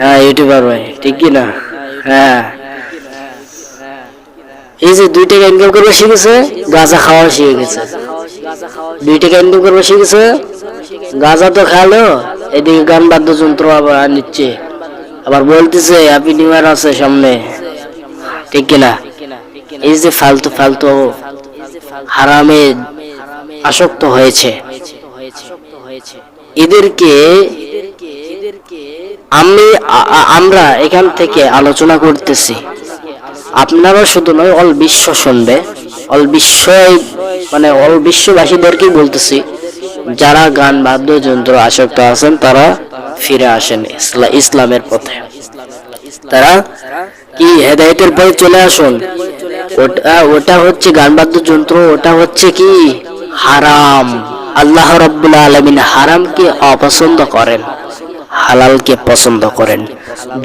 হ্যাঁ ইউটিউবার ভাই, ঠিক কি না? হ্যাঁ। এই যে দুই টাকা ইনকাম করবে শিখেছে গাঁজা খাওয়া শিখে গেছে। দুই টাকা ইনকাম করবে শিখেছে গাঁজা তো খালো, এদিকে গান বাদ্যযন্ত্র আবার নিচ্ছে। আবার বলতেছে হ্যাপি নিউ আছে সামনে। ঠিক কিনা এই যে ফালতু ফালতু হারামে আসক্ত হয়েছে। এদেরকে আমি আমরা এখান থেকে আলোচনা করতেছি। আপনারা শুধু নয়, অল বিশ্ব শুনবে। অল বিশ্ব মানে অল বিশ্ববাসীদেরকেই বলতেছি, যারা গান বাদ্যযন্ত্র আসক্ত আছেন, তারা ফিরে আসেন ইসলা- ইসলামের পথে। তারা কি হেদায়তের পথে চলে আসুন? ওটা ওটা হচ্ছে গান বাদ্যযন্ত্র, ওটা হচ্ছে কি? হারাম। আল্লাহ রব্বুল আলমিন হারামকে অপছন্দ করেন। হালালকে পছন্দ করেন।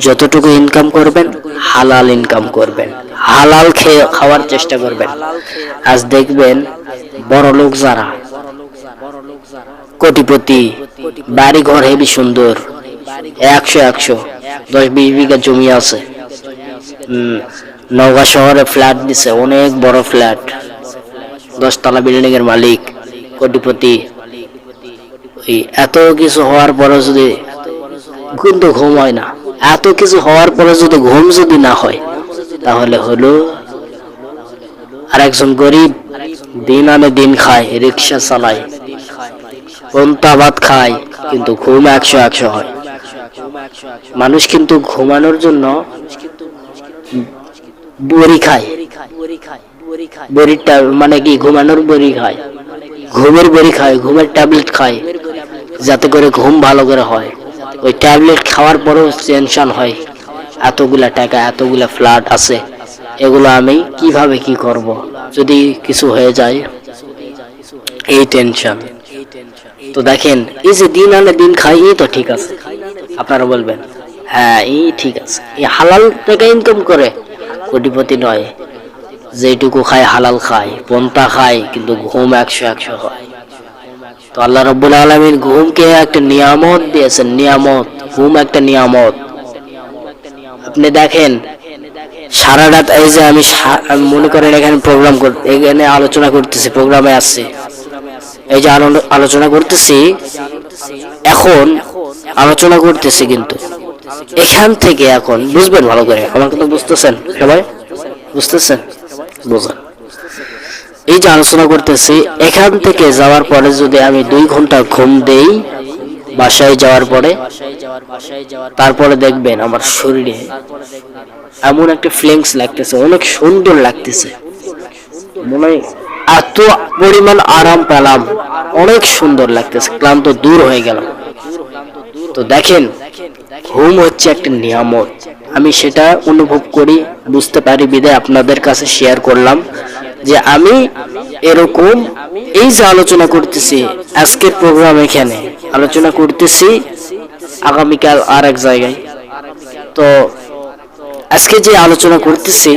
যতটুকু ইনকাম করবেন, হালাল ইনকাম করবেন। হালাল খেয়ে খাওয়ার চেষ্টা করবেন। আজ দেখবেন বড় লোক যারা, কোটিপতি বাড়ি ঘর হেবি সুন্দর, একশো একশো, দশ বিশ বিঘা জমি আছে। নওগাঁ শহরে ফ্ল্যাট দিছে, অনেক বড় ফ্ল্যাট দশতলা বিল্ডিং এর মালিক, কোটিপতি। এত কিছু হওয়ার পরে যদি কিন্তু ঘুম হয় না। এত কিছু হওয়ার পরে যদি ঘুম যদি না হয়, তাহলে হলো আর একজন গরিব দিন আনে দিন খায়, রিক্সা চালায় ভাত খায়, কিন্তু ঘুম একশো একশো হয়। মানুষ কিন্তু ঘুমানোর জন্য বড়ি খায়। বড়ির মানে কি? ঘুমানোর বড়ি খায়। ঘুমের বড়ি খায়, ঘুমের ট্যাবলেট খায়, যাতে করে ঘুম ভালো করে হয়। ওই ট্যাবলেট খাওয়ার পরেও টেনশন হয়। এতগুলা টাকা, এতগুলা ফ্ল্যাট আছে। এগুলো আমি কীভাবে কি করব? যদি কিছু হয়ে যায়, এই টেনশন তো দেখেন, এই যে দিন আনে দিন খাই, এই তো ঠিক আছে। আপনারা বলবেন হ্যাঁ এই ঠিক আছে। এই হালাল টাকা ইনকাম করে, কোটিপতি নয়। যেটুকু খায় হালাল খায় পন্তা খায়, কিন্তু ঘুম একশো একশো হয়। তো আল্লাহ রব্বুল আলমীর ঘুমকে একটা নিয়ামত দিয়েছেন, নিয়ামত, ঘুম একটা নিয়ামত। আপনি দেখেন সারা রাত এই যে আমি মনে করেন এখানে প্রোগ্রাম এখানে আলোচনা করতেছি প্রোগ্রামে আসছি এই যে আলো- আলোচনা করতেছি, এখন আলোচনা করতেছি কিন্তু। এখান থেকে এখন, বুঝবেন ভালো করে, আমার কথা বুঝতেছেন, সবাই? বুঝতেছেন? বুঝেন। এই যে আলোচনা করতেছি, এখান থেকে যাওয়ার পরে যদি আমি দুই ঘণ্টা ঘুম দেই, বাসায় যাওয়ার পরে, তারপরে দেখবেন আমার শরীরে এমন একটা ফ্লেংস লাগতেছে, অনেক সুন্দর লাগতেছে। মনে এত পরিমাণ আরাম পেলাম, অনেক সুন্দর লাগতেছে, ক্লান্ত দূর হয়ে গেল তো দেখেন, ঘুম হচ্ছে একটা নিয়ামত। আমি সেটা অনুভব করি, বুঝতে পারি, বিদায় আপনাদের কাছে শেয়ার করলাম। যে আমি এরকম এই যে আলোচনা করতেছি আজকের প্রোগ্রাম এখানে, আলোচনা করতেছি আগামীকাল আর এক জায়গায়। তো আজকে যে আলোচনা করতেছি,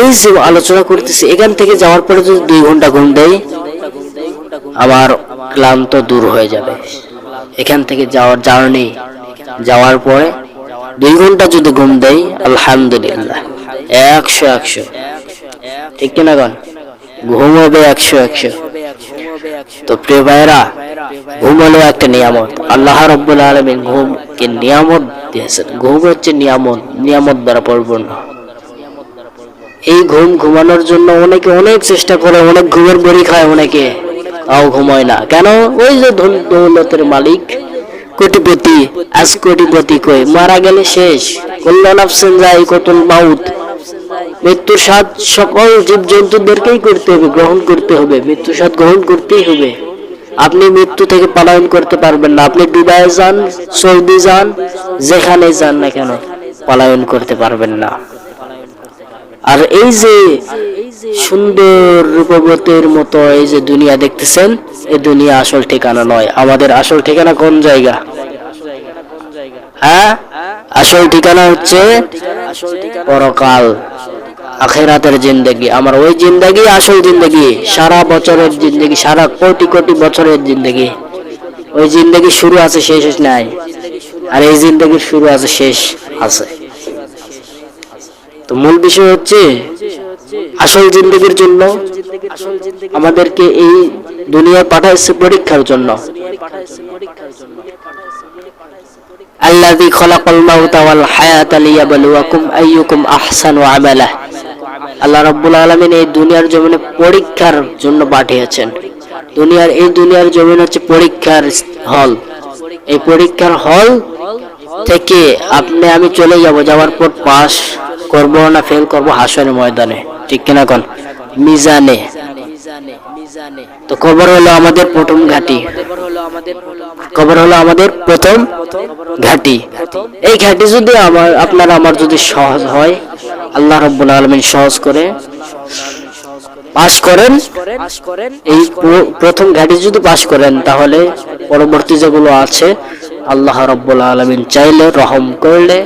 এই যে আলোচনা করতেছি, এখান থেকে যাওয়ার পরে যদি দুই ঘণ্টা ঘুম দেয় আমার ক্লান্ত দূর হয়ে যাবে। এখান থেকে যাওয়ার জার্নি যাওয়ার পরে দুই ঘণ্টা যদি ঘুম দেয় আলহামদুলিল্লাহ। একশো একশো। একশো একশো। তো প্রিয় ভাইরা ঘুম হলো একটা নিয়ামত। আল্লাহ রব্বুল নিয়ামত দিয়েছেন। ঘুম হচ্ছে নিয়ামত নিয়ামত দ্বারা পরিপূর্ণ। এই ঘুম ঘুমানোর জন্য অনেকে অনেক চেষ্টা করে, অনেক ঘুমের বড়ি খায় অনেকে, তাও ঘুমায় না। কেন? ওই যে দৌলতের মালিক, কোটিপতি, আজ কোটিপতি কই? মারা গেলে শেষ। কল্যাণ আফসেন যায় মাউত। মৃত্যুর স্বাদ সকল জীব জন্তুদেরকেই করতে হবে, গ্রহণ করতে হবে। মৃত্যুর স্বাদ গ্রহণ করতেই হবে। আপনি মৃত্যু থেকে পালায়ন করতে পারবেন না। আপনি দুবাই যান, সৌদি যান, যেখানে যান না কেন পালায়ন করতে পারবেন না। আর এই যে সুন্দর রূপবতীর মতো এই যে দুনিয়া দেখতেছেন এই দুনিয়া আসল ঠিকানা নয়। আমাদের আসল ঠিকানা কোন জায়গা? হ্যাঁ? আসল ঠিকানা হচ্ছে পরকাল। আখেরাতের জিন্দগি, আমার ওই জিন্দগি আসল জিন্দগি, সারা বছরের জিন্দগি, সারা কোটি কোটি বছরের জিন্দগি। ওই জিন্দগি শুরু আছে, শেষ নাই। আর এই জিন্দগির শুরু আছে, শেষ আছে। তো মূল বিষয় হচ্ছে, আসল জিন্দগির জন্য আমাদেরকে এই দুনিয়া পাঠাইছে পরীক্ষার জন্য। আল্লাযী খলাকাল মাউতা ওয়াল হায়াতা লিয়াবলুয়াকুম আইয়ুকুম আহসানু আমালা আল্লাহ রাব্বুল আলামিন এই দুনিয়ার জমিনে পরীক্ষার জন্য পাঠিয়েছেন। দুনিয়ার এই দুনিয়ার জমিন হচ্ছে পরীক্ষার হল। এই পরীক্ষার হল থেকে আপনি, আমি চলে যাব, যাওয়ার পর পাস করব না ফেল করব হাসনের ময়দানে। ঠিক কিনা কোন? মিজানে। তো কবর হলো আমাদের প্রথম ঘাটি। কবর হলো আমাদের প্রথম ঘাটি। এই ঘাটি যদি আমার, আপনার আমার যদি সহজ হয় আল্লাহ রব্বুল আলমিন সহজ করে পাশ করেন। এই প্রথম ঘাটি যদি পাশ করেন, তাহলে পরবর্তী যেগুলো আছে, আল্লাহ রব্বুল আলমিন চাইলে রহম করলে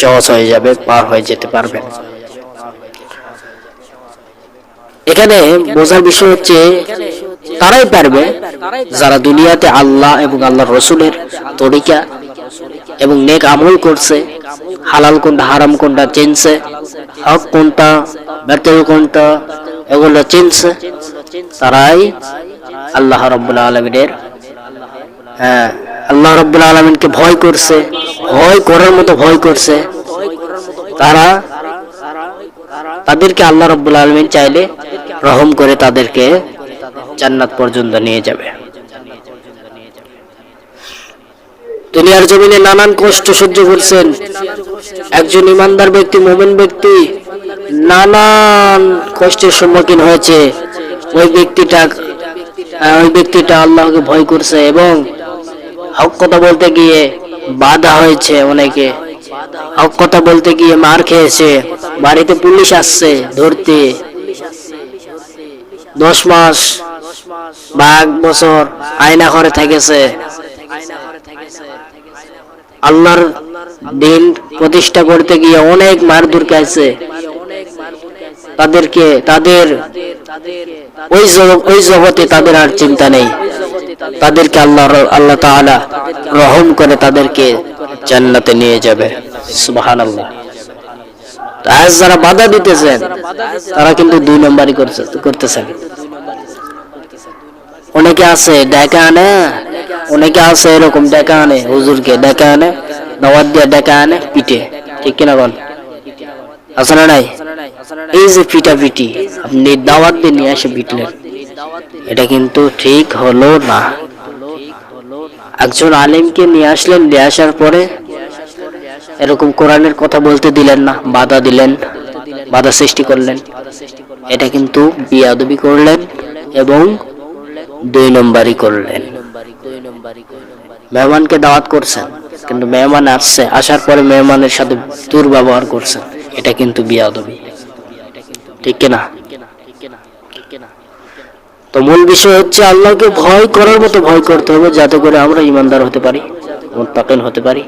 সহজ হয়ে যাবে, পার হয়ে যেতে পারবেন এখানে বোঝার বিষয় হচ্ছে, তারাই পারবে যারা দুনিয়াতে আল্লাহ এবং আল্লাহ রসুলের তরিকা এবং নেক আমল করছে। হালাল কোনটা হারাম কোনটা চিনছে। হক কোনটা ব্যর্থ কোনটা এগুলো চিনছে। তারাই আল্লাহ রব্বুল আলমিনের হ্যাঁ আল্লাহ রব্বুল আলমিনকে ভয় করছে, ভয় করার মতো ভয় করছে। তারা তাদেরকে আল্লাহ রব্বুল আলমিন চাইলে রহম করে তাদেরকে জান্নাত পর্যন্ত নিয়ে যাবে। দুনিয়ার জমিনে নানান কষ্ট সহ্য করছেন। একজন ইমানদার ব্যক্তি, মোমেন ব্যক্তি, নানান কষ্টের সম্মুখীন হয়েছে। ওই ব্যক্তিটা ওই ব্যক্তিটা আল্লাহকে ভয় করছে এবং হক কথা বলতে গিয়ে বাধা হয়েছে অনেকে। হক কথা বলতে গিয়ে মার খেয়েছে। বাড়িতে পুলিশ আসছে ধরতে। দশ মাস বা এক বছর আয়না ঘরে থেকেছে। আল্লাহর দিন প্রতিষ্ঠা করতে গিয়ে অনেক মারধর খাইছে তাদেরকে, তাদের ওই ওই জগতে তাদের আর চিন্তা নেই। তাদেরকে আল্লাহ আল্লাহ তাআলা রহম করে তাদেরকে জান্নাতে নিয়ে যাবে। সুবহানাল্লাহ। আজ যারা বাধা দিতেছেন, তারা কিন্তু দুই নম্বরই করতেছেন। অনেকে আছে, ডেকা আনে অনেকে আছে এরকম ডেকা আনে হুজুরকে ডেকা আনে দাওয়াত দিয়ে ডেকা আনে পিটে ঠিক কিনা বল? আছে না নাই? এই যে পিটা পিটি আপনি দাওয়াত দিয়ে নিয়ে এসে পিটলেন এটা কিন্তু ঠিক হলো না। একজন আলেমকে নিয়ে আসলেন, নিয়ে আসার পরে এরকম কোরআনের কথা বলতে দিলেন না, বাধা দিলেন, বাধা সৃষ্টি করলেন। এটা কিন্তু বিয়াদবি করলেন এবং দুই নম্বরই করলেন। মেহমানকে দাওয়াত করছেন, কিন্তু মেহমান আসছে, আসার পরে মেহমানের সাথে দুর্ব্যবহার করছেন। এটা কিন্তু বিয়াদবি। ঠিক কিনা? তো মূল বিষয় হচ্ছে আল্লাহকে ভয় করার মতো ভয় করতে হবে, যাতে করে আমরা ইমানদার হতে পারি, মুত্তাকিন হতে পারি,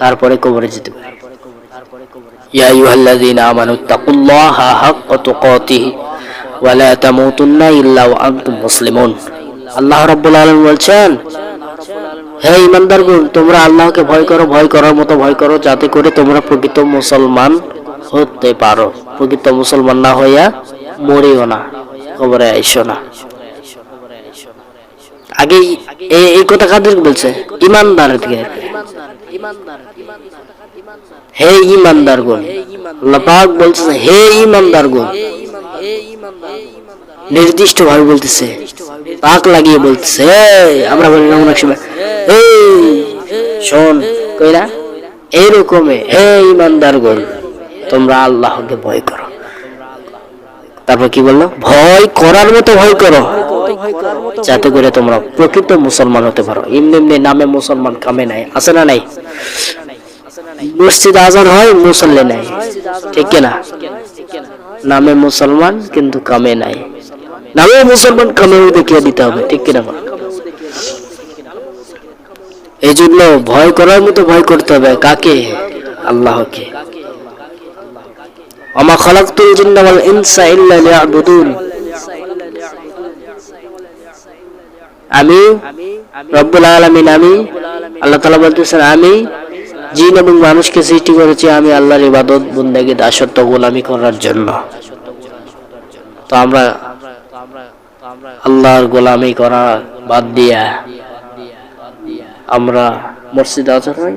তারপরে কবরে যেতে পারি। ইয়া আইয়ুহাল্লাযীনা আমানু তাকুল্লাহা হাক্কা তুকাতিহি ওয়া লা তামুতুন্না ইল্লা ওয়া আনতুম মুসলিমুন। আল্লাহ রাব্বুল আলামিন বলছেন, হে ইমানদারগণ তোমরা আল্লাহকে ভয় করো, ভয় করার মতো ভয় করো যাতে করে তোমরা প্রকৃত মুসলমান হতে পারো। প্রকৃত মুসলমান না হইয়া মরিও না, কবরে আইসো না। আগে এই- কথা কাদের বলছে? ইমানদার দিকে। হে ইমানদার গুণ আল্লাহ পাক বলতেছে, হে ইমানদার গুণ নির্দিষ্ট ভাবে বলতেছে পাক লাগিয়ে বলছে আমরা বলি না, অনেক এই, শোন, কইরা এইরকমে হে ইমানদার গুণ তোমরা আল্লাহকে ভয় করো। তারপর কি বলল? ভয় করার মতো ভয় করো, যাতে করে তোমরা প্রকৃত মুসলমান হতে পারো। এমনি এমনি নামে মুসলমান কামে নাই, আছে না নাই? মসজিদ আজান হয়, মুসল্লি নাই, ঠিক না নামে মুসলমান, কিন্তু কামে নাই। নামে মুসলমান দেখিয়ে দিতে হবে, ঠিক কিনা এই জন্য ভয় করার মতো ভয় করতে হবে, কাকে? আল্লাহকে। ইনসা আমি রব্বুল আমি আল্লাহ তালা বলতেছেন, আমি জিন এবং মানুষকে সৃষ্টি করেছি, আমি আল্লাহর ইবাদত, বন্দেগী, দাসত্ব গোলামি করার জন্য। তো আমরা আল্লাহর গোলামি করা বাদ দিয়া আমরা মসজিদে আজান হয়,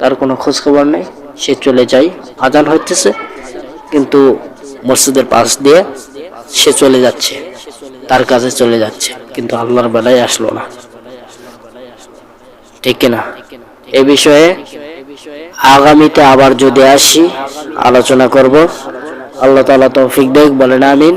তার কোনো খোঁজ খবর নেই, সে চলে যায়, আজান হইতেছে, কিন্তু মসজিদের পাশ দিয়ে সে চলে যাচ্ছে, তার কাছে চলে যাচ্ছে, কিন্তু আল্লাহর বেলায় আসলো না। ঠিক কিনা? এ বিষয়ে আগামীতে আবার যদি আসি, আলোচনা করব। আল্লাহ তালা তৌফিক দেখ বলেন আমিন।